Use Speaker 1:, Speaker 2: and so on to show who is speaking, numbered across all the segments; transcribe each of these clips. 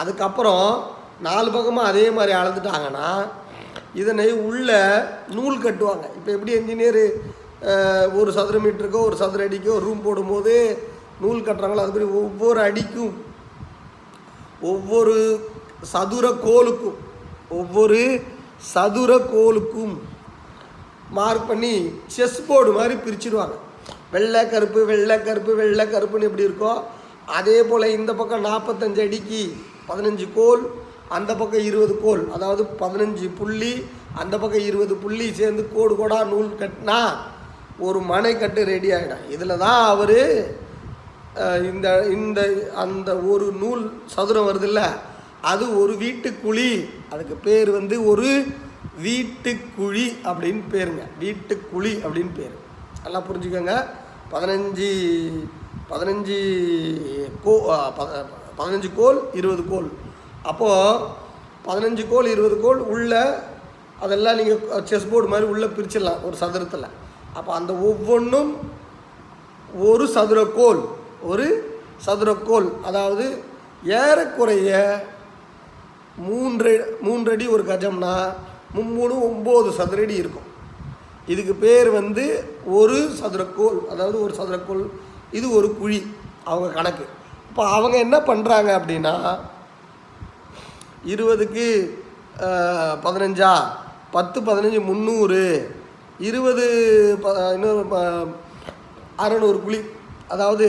Speaker 1: அதுக்கப்புறம் நாலு பக்கமும் அதே மாதிரி அளந்துட்டாங்கன்னா இதனை உள்ள நூல் கட்டுவாங்க. இப்போ எப்படி என்ஜினியர் ஒரு சதுர மீட்டருக்கோ ஒரு சதுர அடிக்கோ ரூம் போடும்போது நூல் கட்டுறாங்களோ அது மாதிரி ஒவ்வொரு அடிக்கும். ஒவ்வொரு சதுர கோலுக்கும் ஒவ்வொரு சதுர கோலுக்கும் மார்க் பண்ணி செஸ் போர்டு மாதிரி பிரிச்சிடுவாங்க வெள்ளை கருப்பு வெள்ளை கருப்பு வெள்ளை கருப்புன்னு எப்படி இருக்கோ அதே போல் இந்த பக்கம் நாற்பத்தஞ்சு அடிக்கு பதினஞ்சு கோல் அந்த பக்கம் இருபது கோல். அதாவது பதினஞ்சு புள்ளி அந்த பக்கம் இருபது புள்ளி சேர்ந்து கோடு கோடாக நூல் கட்டினா ஒரு மனை கட்டு ரெடி ஆகிடும் இதில் தான் அவர் இந்த இந்த அந்த ஒரு நூல் சதுரம் வருதுல்ல அது ஒரு வீட்டுக்குழி. அதுக்கு பேர் வந்து ஒரு வீட்டுக்குழி அப்படின்னு பேருங்க. வீட்டுக்குழி அப்படின்னு பேர். நல்லா புரிஞ்சுக்கோங்க. பதினஞ்சு பதினஞ்சு கோ பத- பதினஞ்சு கோல் இருபது கோல். அப்போது பதினஞ்சு கோல் இருபது கோல் உள்ள அதெல்லாம் நீங்கள் செஸ் போர்டு மாதிரி உள்ளே பிரிச்சிடலாம் ஒரு சதுரத்தில். அப்போ அந்த ஒவ்வொன்றும் ஒரு சதுரக்கோல் ஒரு சதுரக்கோல் அதாவது ஏறக்குறைய மூன்று மூன்றடி ஒரு கஜம்னா மும்மூணு ஒம்பது சதுரடி இருக்கும். இதுக்கு பேர் வந்து ஒரு சதுரக்கோல் அதாவது ஒரு சதுரக்கோல் இது ஒரு குழி அவங்க கணக்கு. இப்போ அவங்க என்ன பண்ணுறாங்க அப்படின்னா இருபதுக்கு பதினஞ்சா? பத்து பதினஞ்சு முந்நூறு இருபது ப இன்னொரு அறநூறு குழி. அதாவது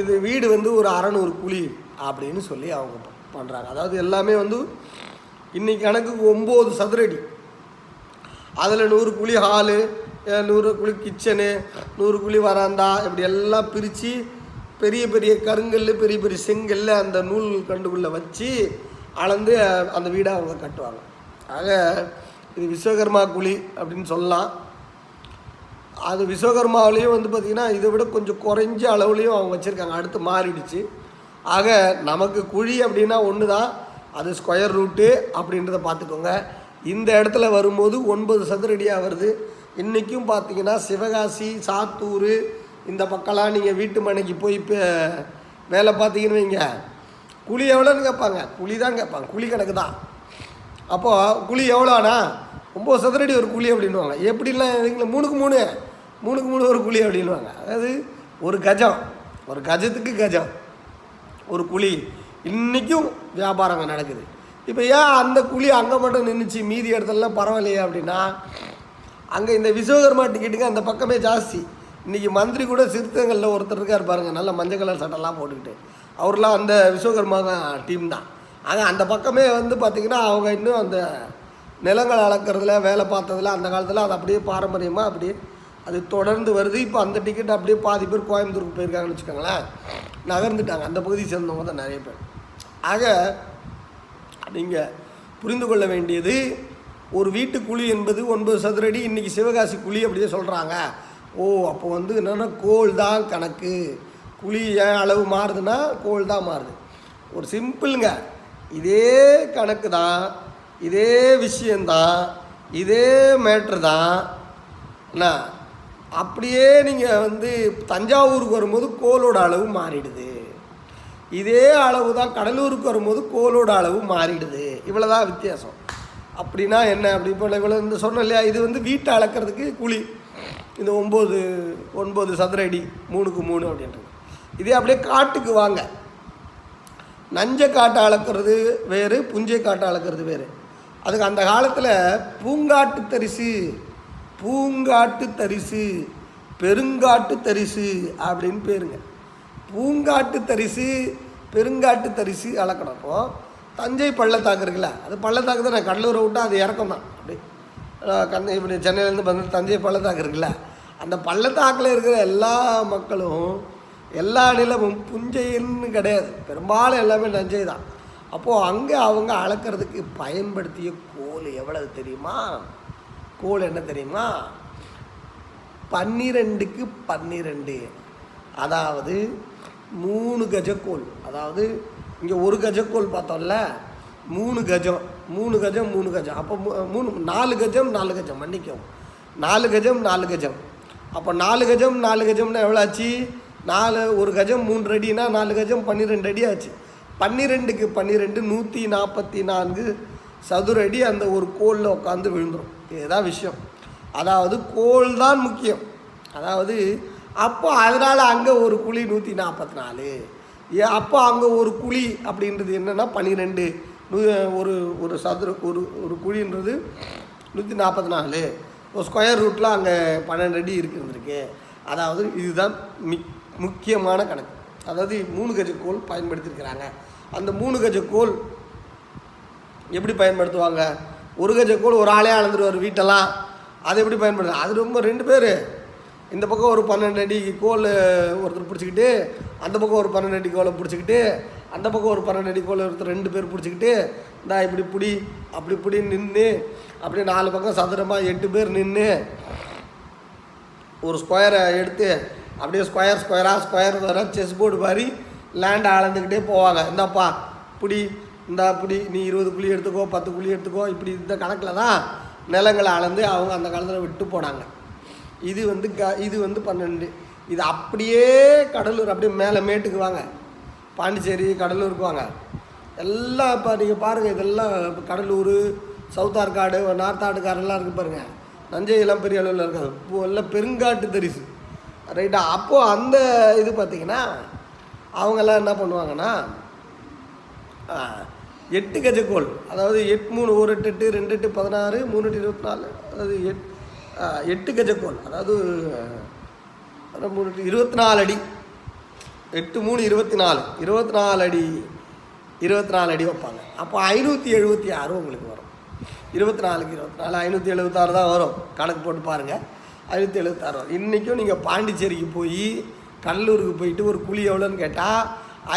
Speaker 1: இது வீடு வந்து ஒரு அறநூறு குழி அப்படின்னு சொல்லி அவங்க பண்ணுறாங்க அதாவது எல்லாமே வந்து இன்னைக்கு கணக்குக்கு ஒம்பது சதுரடி. அதில் நூறு குழி ஹாலு நூறு குழி கிச்சனு நூறு குழி வராந்தா இப்படி எல்லாம் பிரித்து பெரிய பெரிய கருங்கல் பெரிய பெரிய செங்கல்ல அந்த நூல் கண்டுக்குள்ளே வச்சு அளந்து அந்த வீடை அவங்க கட்டுவாங்க. ஆக இது விஸ்வகர்மா குழி அப்படின்னு சொல்லலாம். அது விஸ்வகர்மாவிலையும் வந்து பார்த்திங்கன்னா இதை விட கொஞ்சம் குறைஞ்ச அளவுலேயும் அவங்க வச்சுருக்காங்க. அடுத்து மாறிடுச்சு. ஆக நமக்கு குழி அப்படின்னா ஒன்று தான் அது ஸ்கொயர் ரூட்டு அப்படின்றத பார்த்துக்கோங்க. இந்த இடத்துல வரும்போது ஒன்பது சதுரடியாக வருது. இன்றைக்கும் பார்த்தீங்கன்னா சிவகாசி சாத்தூர் இந்த பக்கம்லாம் நீங்கள் வீட்டு மனைக்கு போய் இப்போ வேலை பார்த்தீங்கன்னு வைங்க. குழி எவ்வளோன்னு கேட்பாங்க. குழி தான் கேட்பாங்க. குழி கணக்கு தான். அப்போது குழி எவ்வளோண்ணா ஒம்பது சதுரடி ஒரு குழி அப்படின்வாங்க எப்படிலாம் இதுங்கள மூணுக்கு மூணு மூணுக்கு மூணு ஒரு குழி அப்படின்வாங்க அதாவது ஒரு கஜம். ஒரு கஜத்துக்கு கஜம். ஒரு குழி. இன்றைக்கும் வியாபாரம் அங்கே நடக்குது. இப்போ ஏன் அந்த குழி அங்கே மட்டும் நின்றுச்சு மீதி இடத்துலலாம் பரவாயில்லையே அப்படின்னா அங்கே இந்த விஸ்வகர்மா டிக்கெட்டுக்கு அந்த பக்கமே ஜாஸ்தி. இன்றைக்கி மந்திரி கூட சிறுத்தைகளில் ஒருத்தர் இருக்கார் பாருங்கள் நல்ல மஞ்சள் கலர் சட்டெல்லாம் போட்டுக்கிட்டு. அவர்லாம் அந்த விஸ்வகர்மா டீம் தான். ஆக அந்த பக்கமே வந்து பார்த்திங்கன்னா அவங்க இன்னும் அந்த நிலங்கள் அளக்கிறதுல வேலை பார்த்ததுல அந்த காலத்தில் அது அப்படியே பாரம்பரியமாக அப்படியே அது தொடர்ந்து வருது. இப்போ அந்த டிக்கெட் அப்படியே பாதி பேர் கோயம்புத்தூருக்கு போயிருக்காங்கன்னு வச்சுக்கோங்களேன். நகர்ந்துட்டாங்க. அந்த பகுதியை சேர்ந்தவங்க தான் நிறைய பேர். ஆக நீங்கள் புரிந்து கொள்ள வேண்டியது ஒரு வீட்டு குழி என்பது ஒன்பது சதுரடி இன்றைக்கி சிவகாசி குழி அப்படியே சொல்கிறாங்க ஓ அப்போ வந்து என்னென்னா கோல் தான் கணக்கு. குழி ஏன் அளவு மாறுதுன்னா கோல் தான் மாறுது. ஒரு சிம்பிளுங்க. இதே கணக்கு தான் இதே விஷயந்தான் இதே மேட்ரு தான். என்ன? அப்படியே நீங்கள் வந்து தஞ்சாவூருக்கு வரும்போது கோலோட அளவு மாறிடுது. இதே அளவு தான் கடலூருக்கு வரும்போது கோலோட அளவு மாறிடுது. இவ்வளோதான் வித்தியாசம். அப்படின்னா என்ன? அப்படி இப்போ இவ்வளோ இந்த சொன்னோம் இல்லையா? இது வந்து வீட்டை அளக்கிறதுக்கு குழி. இந்த ஒம்பது ஒன்பது சதுர அடி மூணுக்கு மூணு அப்படின்றது. இதே அப்படியே காட்டுக்கு வாங்க. நஞ்சை காட்டை அளக்கிறது வேறு புஞ்சை காட்டை அளக்கிறது வேறு. அதுக்கு அந்த காலத்தில் பூங்காட்டு தரிசு பூங்காட்டு தரிசு பெருங்காட்டு தரிசு அப்படின்னு பேருங்க. பூங்காட்டு தரிசு பெருங்காட்டு தரிசு அளக்கிறப்போ தஞ்சை பள்ளத்தாக்கு இருக்குல்ல அது பள்ளத்தாக்கு தான் நான் கடலூரை விட்டால் அது இறக்கம் தான் கண்ணை இப்படி சென்னையிலேருந்து வந்து தஞ்சை பள்ளத்தாக்கு இருக்குல்ல அந்த பள்ளத்தாக்கில் இருக்கிற எல்லா மக்களும் எல்லா நிலமும் புஞ்சைன்னு கிடையாது. பெரும்பாலும் எல்லாமே நஞ்சை தான். அப்போது அங்கே அவங்க அளக்கிறதுக்கு பயன்படுத்திய கோல் எவ்வளவு தெரியுமா? கோல் என்ன தெரியுமா? பன்னிரெண்டுக்கு பன்னிரெண்டு. அதாவது மூணு கஜக்கோல். அதாவது இங்கே ஒரு கஜக்கோல் பார்த்தோம்ல மூணு கஜம் மூணு கஜம் மூணு கஜம். அப்போ மூணு நாலு கஜம் நாலு கஜம். மன்னிக்கவும். நாலு கஜம் நாலு கஜம். அப்போ நாலு கஜம் நாலு கஜம்னா எவ்வளோ ஆச்சு? நாலு ஒரு கஜம் மூன்று அடினா நாலு கஜம் பன்னிரெண்டு அடி ஆச்சு. பன்னிரெண்டுக்கு பன்னிரெண்டு நூற்றி நாற்பத்தி நான்கு சதுர அடி அந்த ஒரு கோலில் உட்காந்து விழுந்துடும் இதுதான் விஷயம். அதாவது கோல் தான் முக்கியம். அதாவது அப்போ அதனால் அங்கே ஒரு குழி நூற்றி நாற்பத்தி நாலு. ஏ அப்போ அங்கே ஒரு குழி அப்படின்றது என்னென்னா பன்னிரெண்டு. ஒரு ஒரு சதுர ஒரு ஒரு குழின்றது நூற்றி நாற்பத்தி நாலு. ஒரு ஸ்கொயர் ரூட்டில் அங்கே பன்னெண்டு அடி இருக்கிருக்கு அதாவது இதுதான் மிக் முக்கியமான கணக்கு. அதாவது மூணு கஜ கோல் பயன்படுத்தியிருக்கிறாங்க அந்த மூணு கஜ கோல் எப்படி பயன்படுத்துவாங்க? ஒரு கஜ கோல் ஒரு ஆளே அளந்துருவார் வீட்டெல்லாம். அதை எப்படி பயன்படுத்து அது ரொம்ப ரெண்டு பேர். இந்த பக்கம் ஒரு பன்னெண்டு அடி கோல் ஒருத்தர் பிடிச்சிக்கிட்டு அந்த பக்கம் ஒரு பன்னெண்டு அடி கோலை பிடிச்சிக்கிட்டு அந்த பக்கம் ஒரு பன்னெண்டு அடி கோலை ஒருத்தர் ரெண்டு பேர் பிடிச்சிக்கிட்டு இந்தா இப்படி பிடி அப்படி பிடி நின்று அப்படியே நாலு பக்கம் சதுரமாக எட்டு பேர் நின்று ஒரு ஸ்கொயரை எடுத்து அப்படியே ஸ்கொயர் ஸ்கொயராக ஸ்கொயர் வர செஸ் போர்டு மாதிரி லேண்டை அளந்துக்கிட்டே போவாங்க. இந்தாப்பா புடி இந்தா புடி நீ இருபது புள்ளி எடுத்துக்கோ பத்து புள்ளி எடுத்துக்கோ இப்படி இந்த கணக்கில் தான் நிலங்களை அளந்து அவங்க அந்த காலத்தில் விட்டு போனாங்க. இது வந்து க இது வந்து பன்னெண்டு. இது அப்படியே கடலூர் அப்படியே மேலே மேட்டுக்கு வாங்க. பாண்டிச்சேரி கடலூருக்கு வாங்க. எல்லாம் இப்போ நீங்கள் பாருங்கள் இதெல்லாம் இப்போ கடலூர் சவுத் ஆற்காடு நார்த் ஆட்டுக்காரெல்லாம் இருக்குது பாருங்கள் நஞ்சையெல்லாம் பெரிய அளவில் இருக்காது. இப்போ எல்லாம் பெருங்காட்டு தெரிசு. ரைட்டா அப்போது அந்த இது பார்த்திங்கன்னா அவங்கெல்லாம் என்ன பண்ணுவாங்கன்னா எட்டு கஜக்கோள். அதாவது எட் மூணு ஒரு எட்டு எட்டு ரெண்டு எட்டு பதினாறு மூணு எட்டு இருபத்தி நாலு. அதாவது எட் எட்டு கஜக்கோல் அதாவது இருபத்தி நாலு அடி. எட்டு மூணு இருபத்தி நாலு இருபத்தி நாலு அடி இருபத்தி நாலு அடி வைப்பாங்க. அப்போ ஐநூற்றி எழுபத்தி ஆறு உங்களுக்கு வரும். இருபத்தி நாலுக்கு இருபத்தி நாலு ஐநூற்றி எழுபத்தாறு தான் வரும். கணக்கு போட்டு பாருங்கள் ஐநூற்றி எழுபத்தாறு வரும். இன்றைக்கும் நீங்கள் பாண்டிச்சேரிக்கு போய் கடலூருக்கு போயிட்டு ஒரு குழி எவ்வளோன்னு கேட்டால்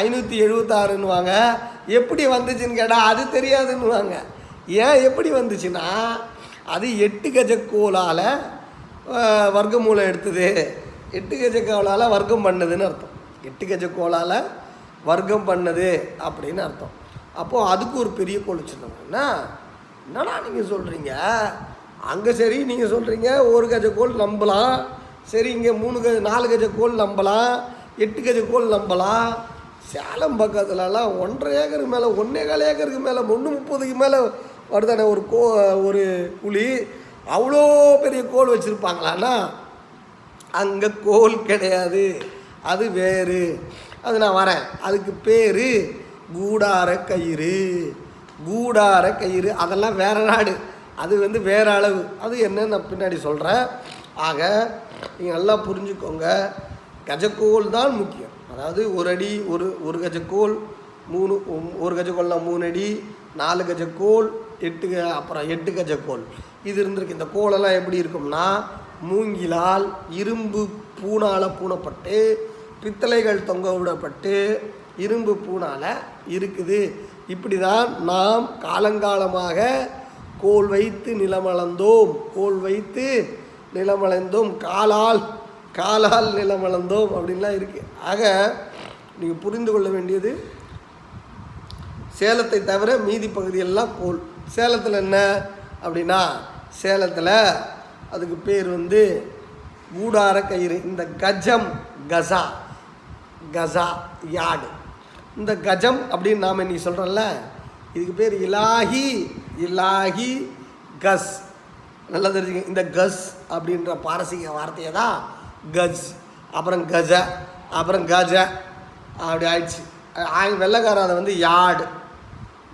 Speaker 1: ஐநூற்றி எழுபத்தாறுன்னுவாங்க. எப்படி வந்துச்சுன்னு கேட்டால் அது தெரியாதுன்னுவாங்க. ஏன் எப்படி வந்துச்சுன்னா அது எட்டு கஜ கோலால் வர்க்கமூலம் எடுத்தது. எட்டு கஜ கோலால் வர்க்கம் பண்ணதுன்னு அர்த்தம். எட்டு கஜ கோலால் வர்க்கம் பண்ணது அப்படின்னு அர்த்தம். அப்போது அதுக்கு ஒரு பெரிய கோல் வச்சுருந்தாங்க என்ன? என்னடா நீங்கள் சொல்கிறீங்க அங்கே சரி நீங்கள் சொல்கிறீங்க ஒரு கஜ கோல் நம்பலாம். சரி இங்கே மூணு கஜ நாலு கஜ கோல் நம்பலாம். எட்டு கஜ கோல் நம்பலாம். சேலம் பக்கத்துலலாம் ஒன்றரை ஏக்கருக்கு மேலே ஒன்றே கால் ஏக்கருக்கு மேலே ஒன்று முப்பதுக்கு மேலே வருதானே ஒரு கோ ஒரு குழி அவ்வளோ பெரிய கோல் வச்சுருப்பாங்களான்னா அங்கே கோல் கிடையாது. அது வேறு. அது நான் வரேன். அதுக்கு பேர் கூடார கயிறு. கூடார கயிறு. அதெல்லாம் வேற நாடு. அது வந்து வேற அளவு. அது என்னன்னு நான் பின்னாடி சொல்கிறேன் ஆக நீங்கள் நல்லா புரிஞ்சுக்கோங்க. கஜக்கோல் தான் முக்கியம். அதாவது ஒரு அடி ஒரு ஒரு கஜக்கோல் மூணு ஒரு கஜக்கோல்னால் மூணு அடி நாலு கஜக்கோல் எட்டு க- அப்புறம் எட்டு கஜக்கோல் இது இருந்திருக்கு. இந்த கோலெல்லாம் எப்படி இருக்கும்னா மூங்கிலால் இரும்பு பூணால் பூணப்பட்டு பித்தளைகள் தொங்க விடப்பட்டு இரும்பு பூணால் இருக்குது. இப்படி தான் நாம் காலங்காலமாக கோல் வைத்து நிலமளந்தோம் கோல் வைத்து நிலமளந்தோம் காலால் காலால் நிலமளந்தோம் அப்படின்லாம் இருக்குது ஆக நீங்கள் புரிந்து கொள்ள வேண்டியது சேலத்தை தவிர மீதி பகுதியெல்லாம் கோல். சேலத்தில் என்ன அப்படின்னா சேலத்தில் அதுக்கு பேர் வந்து ஊடார கயிறு. இந்த கஜம் கசா கசா யாடு. இந்த கஜம் அப்படின்னு நாம் நீ சொல்கிறோம்ல இதுக்கு பேர் இலாஹி இலாஹி கஸ். நல்லா தெரிஞ்சுங்க. இந்த கஸ் அப்படின்ற பாரசீக வார்த்தையை தான் கஜ். அப்புறம் கஜ அப்புறம் கஜ. அப்படி ஆயிடுச்சு. ஆங் வெள்ளைக்காரன் அதை வந்து யார்டு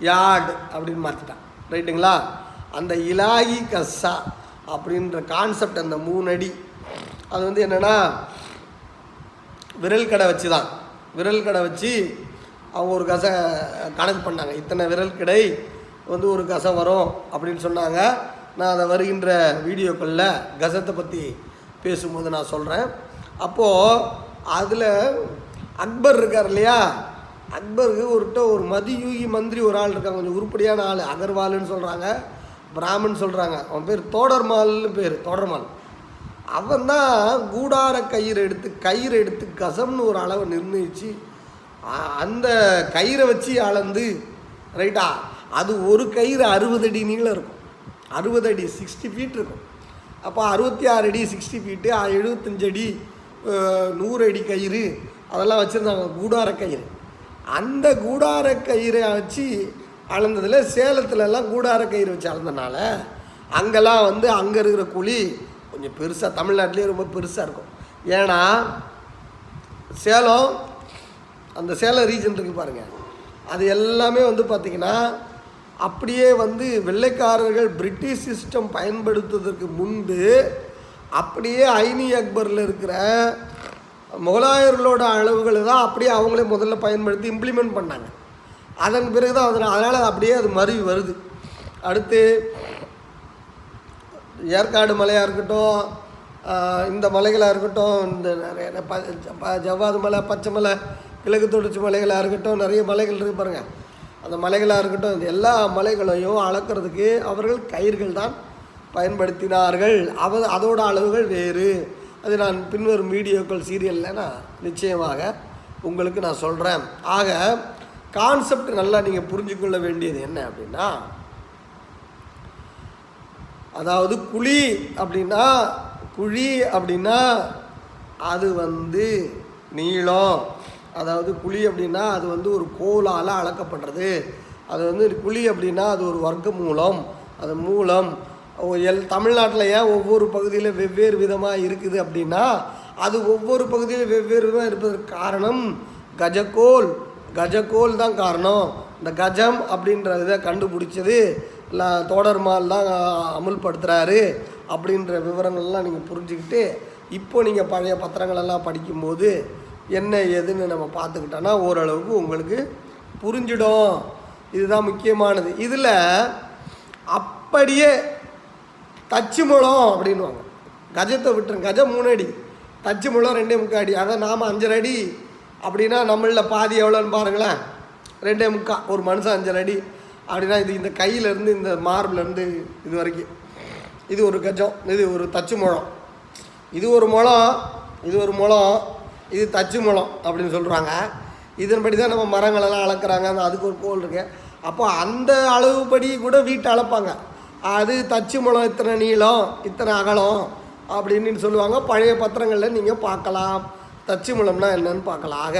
Speaker 1: யார்டு அப்படின்னு மாற்றிட்டான் ரைட்டுங்களா? அந்த இலாகி கஸ்ஸா அப்படின்ற கான்செப்ட் அந்த மூணு அடி அது வந்து என்னென்னா விரல் கடை வச்சு தான் விரல் கடை வச்சு அவங்க ஒரு கசை கணக்கு பண்ணாங்க. இத்தனை விரல் கடை வந்து ஒரு கசை வரும் அப்படின்னு சொன்னாங்க. நான் அதை வருகின்ற வீடியோக்களில் கசத்தை பற்றி பேசும்போது நான் சொல்கிறேன் அப்போது அதில் அக்பர் இருக்கார் இல்லையா? அக்பருக்கு ஒருட்ட ஒரு மதியூகி மந்திரி ஒரு ஆள் இருக்காங்க கொஞ்சம் உருப்படியான ஆள். அகர்வாலுன்னு சொல்கிறாங்க பிராமன் சொல்கிறாங்க அவன் பேர் தோடர்மால்னு பேர் தோடர்மால். அவன் தான் கூடார கயிறு எடுத்து கயிறு எடுத்து கசம்னு ஒரு அளவை நிர்ணயித்து அந்த கயிறை வச்சு அளந்து ரைட்டா அது ஒரு கயிறு அறுபது அடி நீளம் இருக்கும். அறுபது அடி சிக்ஸ்டி ஃபீட் இருக்கும். அப்போ அறுபத்தி ஆறு அடி சிக்ஸ்டி ஃபீட்டு எழுபத்தஞ்சு அடி நூறு அடி கயிறு அதெல்லாம் வச்சுருந்தாங்க கூடார கயிறு. அந்த கூடார கயிறை வச்சு அளந்ததில் சேலத்துலலாம் கூடார கயிறு வச்சு அளந்தனால அங்கெல்லாம் வந்து அங்கே இருக்கிற குழி கொஞ்சம் பெருசாக தமிழ்நாட்டிலே ரொம்ப பெருசாக இருக்கும். ஏன்னா சேலம் அந்த சேலம் ரீஜன் இருக்கு பாருங்கள் அது எல்லாமே வந்து பார்த்திங்கன்னா அப்படியே வந்து வெள்ளைக்காரர்கள் பிரிட்டிஷ் சிஸ்டம் பயன்படுத்துவதற்கு முன்பு அப்படியே ஐனி அக்பரில் இருக்கிற முகலாயர்களோட அளவுகளை தான் அப்படியே அவங்களே முதல்ல பயன்படுத்தி இம்ப்ளிமெண்ட் பண்ணாங்க. அதன் பிறகு தான் அதனால் அதனால் அப்படியே அது மருவி வருது. அடுத்து ஏற்காடு மலையாக இருக்கட்டும் இந்த மலைகளாக இருக்கட்டும் இந்த நிறைய ப ப- ஜவ்வாது மலை பச்சை மலை கிழக்கு தொடர்ச்சி மலைகளாக இருக்கட்டும் நிறைய மலைகள் இருக்கு பாருங்கள் அந்த மலைகளாக இருக்கட்டும் இந்த எல்லா மலைகளையும் அளக்கிறதுக்கு அவர்கள் கயிர்கள் தான் பயன்படுத்தினார்கள். அவ அதோட அளவுகள் வேறு. அது நான் பின்வரும் வீடியோக்கள் சீரியலில் நான் நிச்சயமாக உங்களுக்கு நான் சொல்கிறேன் ஆக கான்செப்ட் நல்லா நீங்கள் புரிஞ்சுக்கொள்ள வேண்டியது என்ன அப்படின்னா அதாவது குழி அப்படின்னா குழி அப்படின்னா அது வந்து நீளம். அதாவது குழி அப்படின்னா அது வந்து ஒரு கோலால் அளக்கப்படுறது. அது வந்து குழி அப்படின்னா அது ஒரு வர்க்க மூலம் அது மூலம் எல் தமிழ்நாட்டில் ஏன் ஒவ்வொரு பகுதியில் வெவ்வேறு விதமாக இருக்குது அப்படின்னா அது ஒவ்வொரு பகுதியில் வெவ்வேறு விதமாக இருப்பதற்கு காரணம் கஜக்கோல் கஜக்கோல் தான் காரணம். இந்த கஜம் அப்படின்றத கண்டுபிடிச்சது இல்லை தோடர்மால் தான் அமுல்படுத்துகிறாரு அப்படின்ற விவரங்கள்லாம் நீங்கள் புரிஞ்சுக்கிட்டு இப்போ நீங்கள் பழைய பத்திரங்களெல்லாம் படிக்கும்போது என்ன ஏதுன்னு நம்ம பார்த்துக்கிட்டோன்னா ஓரளவுக்கு உங்களுக்கு புரிஞ்சிடும். இதுதான் முக்கியமானது. இதில் அப்படியே தச்சு முளம் அப்படின்வாங்க கஜத்தை விட்டுருங்க. கஜம் மூணு அடி தச்சு முழம் ரெண்டே முக்கால் அடி அதான் நாம் அஞ்சரை அடி அப்படின்னா நம்மளில் பாதி எவ்வளோன்னு பாருங்களேன். ரெண்டே முக்கா. ஒரு மனுஷன் அஞ்சரை அடி அப்படின்னா இது இந்த கையிலேருந்து இந்த மார்பிலேருந்து இது வரைக்கும். இது ஒரு கஜம். இது ஒரு தச்சு முழம். இது ஒரு முழம். இது ஒரு முழம். இது தச்சு முளம் அப்படின்னு சொல்கிறாங்க இதன்படி தான் நம்ம மரங்களெல்லாம் அளக்குறாங்க. அதுக்கு ஒரு கோல் இருக்கு. அப்போ அந்த அளவுபடி கூட வீட்டை அளப்பாங்க. அது தச்சு முளம் இத்தனை நீளம் இத்தனை அகலம் அப்படின்னு சொல்லுவாங்க. பழைய பத்திரங்களில் நீங்கள் பார்க்கலாம். தச்சு முழம்னா என்னன்னு பார்க்கலாம். ஆக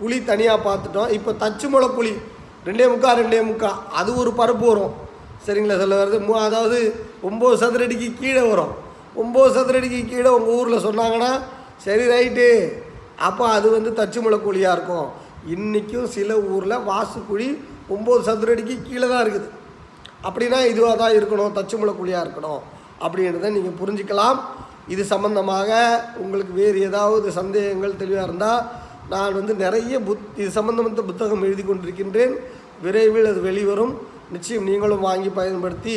Speaker 1: குழி தனியாக பார்த்துட்டோம். இப்போ தச்சு முளை குழி ரெண்டே முக்கா ரெண்டே முக்கா அது ஒரு பரப்பு வரும். சரிங்களா சொல்ல வருது மூ அதாவது ஒம்பது சதுரடிக்கு கீழே வரும். ஒம்பது சதுரடிக்கு கீழே உங்கள் ஊரில் சொன்னாங்கன்னா சரி ரைட்டு. அப்போ அது வந்து தச்சு முளை குழியாக இருக்கும். இன்றைக்கும் சில ஊரில் வாசுக்குழி ஒம்பது சதுரடிக்கு கீழே தான் இருக்குது. அப்படின்னா இதுவாக தான் இருக்கணும் தச்சு இருக்கணும் அப்படின்றத நீங்கள் புரிஞ்சுக்கலாம். இது சம்மந்தமாக உங்களுக்கு வேறு ஏதாவது சந்தேகங்கள் தெளிவாக இருந்தால் நான் வந்து நிறைய புத் இது சம்பந்தமான புத்தகம் எழுதி கொண்டிருக்கின்றேன். விரைவில் அது வெளிவரும். நிச்சயம் நீங்களும் வாங்கி பயன்படுத்தி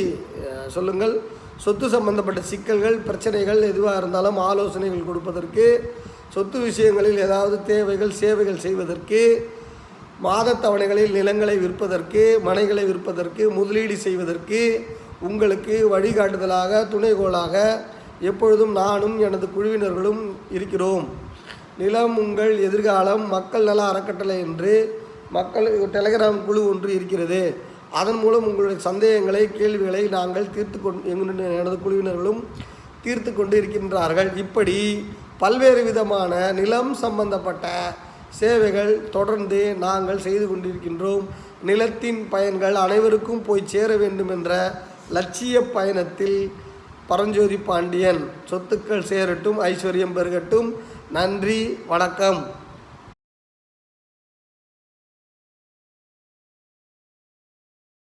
Speaker 1: சொல்லுங்கள். சொத்து சம்பந்தப்பட்ட சிக்கல்கள் பிரச்சனைகள் எதுவாக இருந்தாலும் ஆலோசனைகள் கொடுப்பதற்கு சொத்து விஷயங்களில் ஏதாவது தேவைகள் சேவைகள் செய்வதற்கு மாதத்தவணைகளில் நிலங்களை விற்பதற்கு மனைகளை விற்பதற்கு முதலீடு செய்வதற்கு உங்களுக்கு வழிகாட்டுதலாக துணைகோலாக எப்பொழுதும் நானும் எனது குழுவினர்களும் இருக்கிறோம். நிலம் உங்கள் எதிர்காலம் மக்கள் நல அறக்கட்டளை என்று மக்கள் டெலகிராம் குழு ஒன்று இருக்கிறது. அதன் மூலம் உங்களுடைய சந்தேகங்களை கேள்விகளை நாங்கள் தீர்த்து கொண்டு எனது குழுவினர்களும் தீர்த்து கொண்டு இருக்கின்றார்கள். இப்படி பல்வேறு விதமான நிலம் சம்பந்தப்பட்ட சேவைகள் தொடர்ந்து நாங்கள் செய்து கொண்டிருக்கின்றோம். நிலத்தின் பயன்கள் அனைவருக்கும் போய் சேர வேண்டும் என்ற லட்சிய பயணத்தில் பரஞ்சோதி பாண்டியன் சொத்துக்கள் சேரட்டும் ஐஸ்வர்யம் பெருகட்டும். நன்றி வணக்கம்.